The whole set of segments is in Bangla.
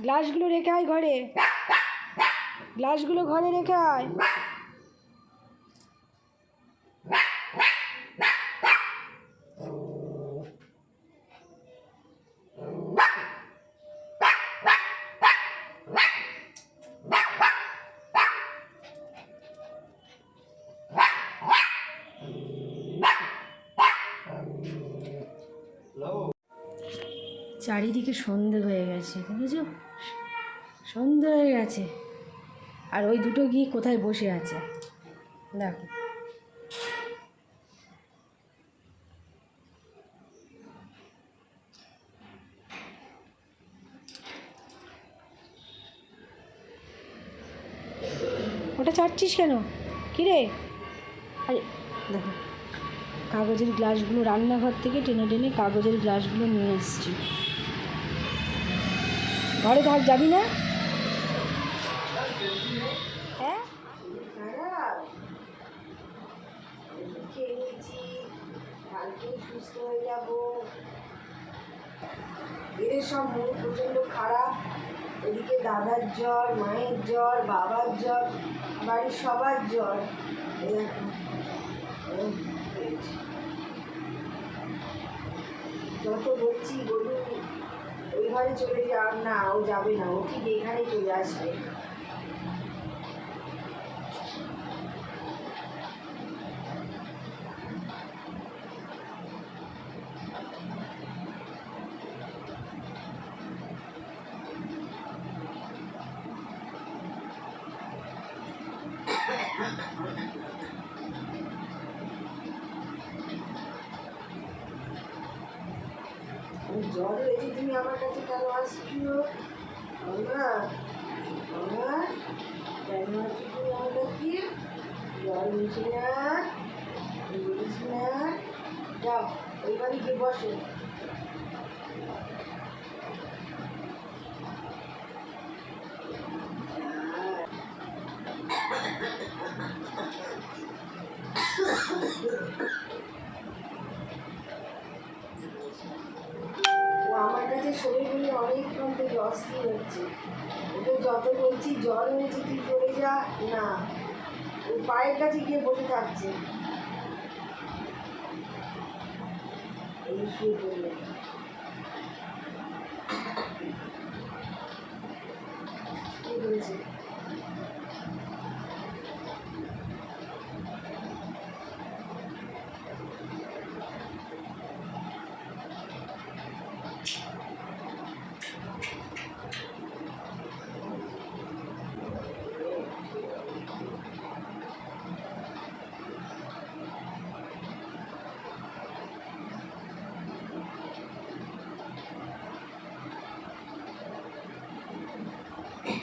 গ্লাসগুলো রেখে আয় ঘরে। গ্লাসগুলো ঘরে রেখে আয়। চারিদিকে সন্ধে হয়ে গেছে, বুঝেছ? সন্ধে হয়ে গেছে। আর ওই দুটো গিয়ে কোথায় বসে আছে? দেখো। ওটা চাটছিস কেন? কিরে? আরে, দেখো। কাগজের গ্লাসগুলো রান্নাঘর থেকে টেনে টেনে কাগজের গ্লাসগুলো নিয়ে এসছি। ঘরে থাক যাবি না? হ্যাঁ? কালকে সুস্থ হয়ে যাব মন প্রচণ্ড খারাপ। এদিকে দাদার মায়ের বাবার বাড়ির সবার। যত বলছি বলুন ওই ঘরে চলে যাও না ও যাবে না ও ঠিক এখানে চলে আসবে। জ্বর হয়েছে, তুমি আমার কাছে কেন আসছো? না না কেন আসছো তুমি আমার কাছে? জ্বর হয়েছে না? বলিস না? যাও গিয়ে বসো। কাছে শরীর নিয়ে অনেকক্ষণ থেকে অস্থির হচ্ছে। ওকে যত বলছি জ্বর হয়েছে তুই পড়ে যা। না, ও পায়ের কাছে গিয়ে বসে থাকছে। এই শুয়ে পড়লে। কি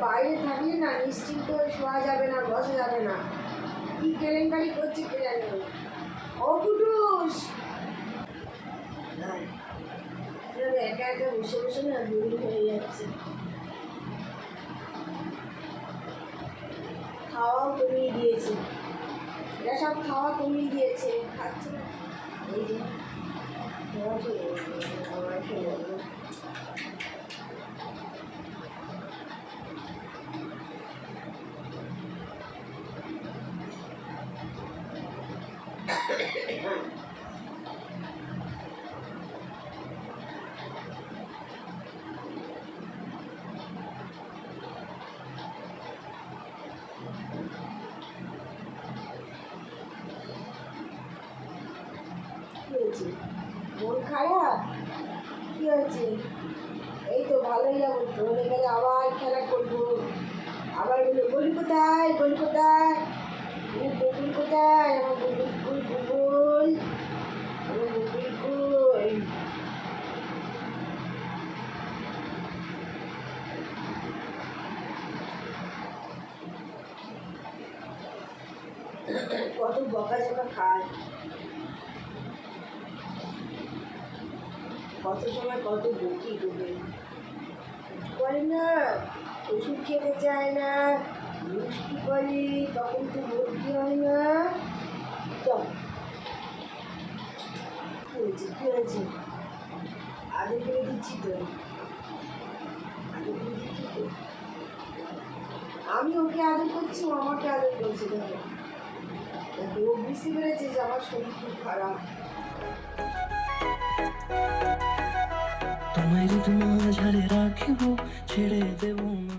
বাইরে থাকলে না, নিশ্চিন্ত শোয়া যাবে না, বসা যাবে না। কি কেলেঙ্কারি করছে কে জানে? ও একা একা বসে বসে না দূর হয়ে যাচ্ছে। খাওয়াও কমিয়ে দিয়েছে। এরা সব খাওয়া কমিয়ে দিয়েছে। খাচ্ছে। এই যে খাওয়া খারাপ কী হয়েছে? এই তো ভালোই যাব তোর কাছে আবার খেলা করব। আবার বলি কোথায়? বলি কোথায়? বুলবুল কোথায়? আমার বুলবুল বুলবুল আমার বুলবুল কই কত বকা জকা খায়। কত সময় কত বকি ডুবে করে না, ওষুধ খেতে চায় না, মিষ্টি করে, তখন তো ভর্তি হয় না। কি হয়েছে কি হয়েছে? আগে করে দিচ্ছি তো। আগে করে দিচ্ছি তো। আমি ওকে আদর করছি, ও আমাকে আদর করছে, দেখো। দেখো, ও বুঝতে পেরেছে যে আমার শরীর খুব খারাপ। তোমায় যদি মাঝারে রাখিব ছেড়ে দেব না।